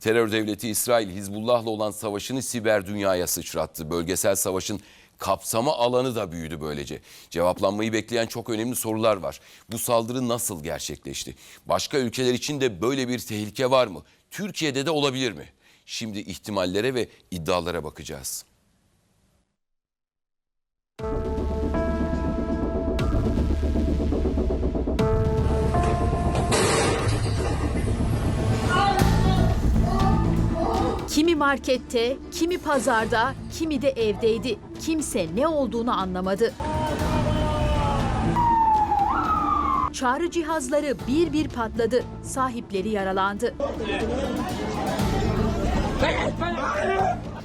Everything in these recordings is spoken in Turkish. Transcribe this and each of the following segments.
Terör devleti İsrail Hizbullah'la olan savaşını siber dünyaya sıçrattı. Bölgesel savaşın kapsama alanı da büyüdü böylece. Cevaplanmayı bekleyen çok önemli sorular var. Bu saldırı nasıl gerçekleşti? Başka ülkeler için de böyle bir tehlike var mı? Türkiye'de de olabilir mi? Şimdi ihtimallere ve iddialara bakacağız. Markette, kimi pazarda, kimi de evdeydi. Kimse ne olduğunu anlamadı. Çağrı cihazları bir bir patladı. Sahipleri yaralandı.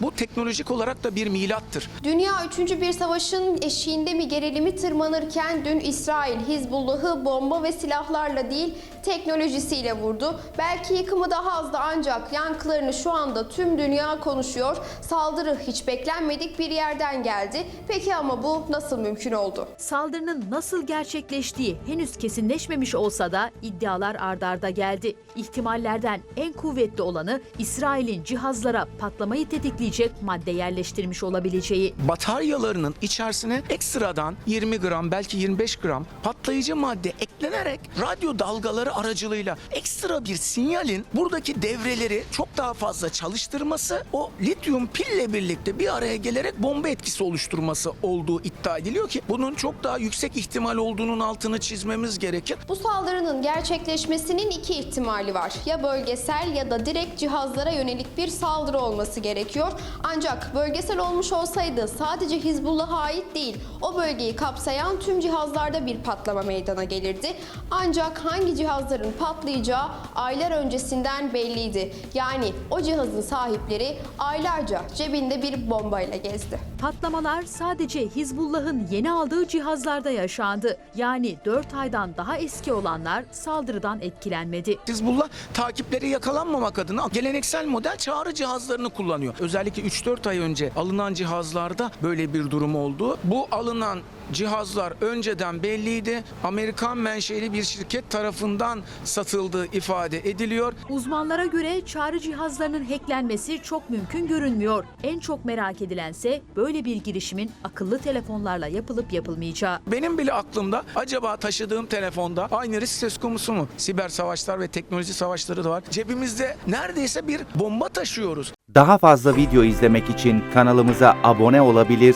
Bu teknolojik olarak da bir milattır. Dünya 3. bir savaşın eşiğinde mi gerilimi tırmanırken dün İsrail Hizbullah'ı bomba ve silahlarla değil teknolojisiyle vurdu. Belki yıkımı daha azdı ancak yankılarını şu anda tüm dünya konuşuyor. Saldırı hiç beklenmedik bir yerden geldi. Peki ama bu nasıl mümkün oldu? Saldırının nasıl gerçekleştiği henüz kesinleşmemiş olsa da iddialar ardarda geldi. İhtimallerden en kuvvetli olanı İsrail'in cihazlara patlamayı tetikleyecek madde yerleştirmiş olabileceği. Bataryalarının içerisine ekstradan 20 gram belki 25 gram patlayıcı madde eklenerek radyo dalgaları aracılığıyla ekstra bir sinyalin buradaki devreleri çok daha fazla çalıştırması o lityum pille birlikte bir araya gelerek bomba etkisi oluşturması olduğu iddia ediliyor ki bunun çok daha yüksek ihtimal olduğunun altını çizmemiz gerekir. Bu saldırının gerçekleşmesinin iki ihtimali var. Ya bölgesel ya da direkt cihazlara yönelik bir saldırı olması gerekiyor. Ancak bölgesel olmuş olsaydı sadece Hizbullah'a ait değil, o bölgeyi kapsayan tüm cihazlarda bir patlama meydana gelirdi. Ancak hangi cihazların patlayacağı aylar öncesinden belliydi. Yani o cihazın sahipleri aylarca cebinde bir bombayla gezdi. Patlamalar sadece Hizbullah'ın yeni aldığı cihazlarda yaşandı. Yani 4 aydan daha eski olanlar saldırıdan etkilenmedi. Hizbullah takipleri yakalanmamak adına geleneksel model çağrı cihazlarını kullanıyor. Özellikle 3-4 ay önce alınan cihazlarda böyle bir durum oldu. Bu alınan cihazlar önceden belliydi. Amerikan menşeli bir şirket tarafından satıldığı ifade ediliyor. Uzmanlara göre çağrı cihazlarının hacklenmesi çok mümkün görünmüyor. En çok merak edilense böyle bir girişimin akıllı telefonlarla yapılıp yapılmayacağı. Benim bile aklımda acaba taşıdığım telefonda aynı risk söz konusu mu? Siber savaşlar ve teknoloji savaşları da var. Cebimizde neredeyse bir bomba taşıyoruz. Daha fazla video izlemek için kanalımıza abone olabilir,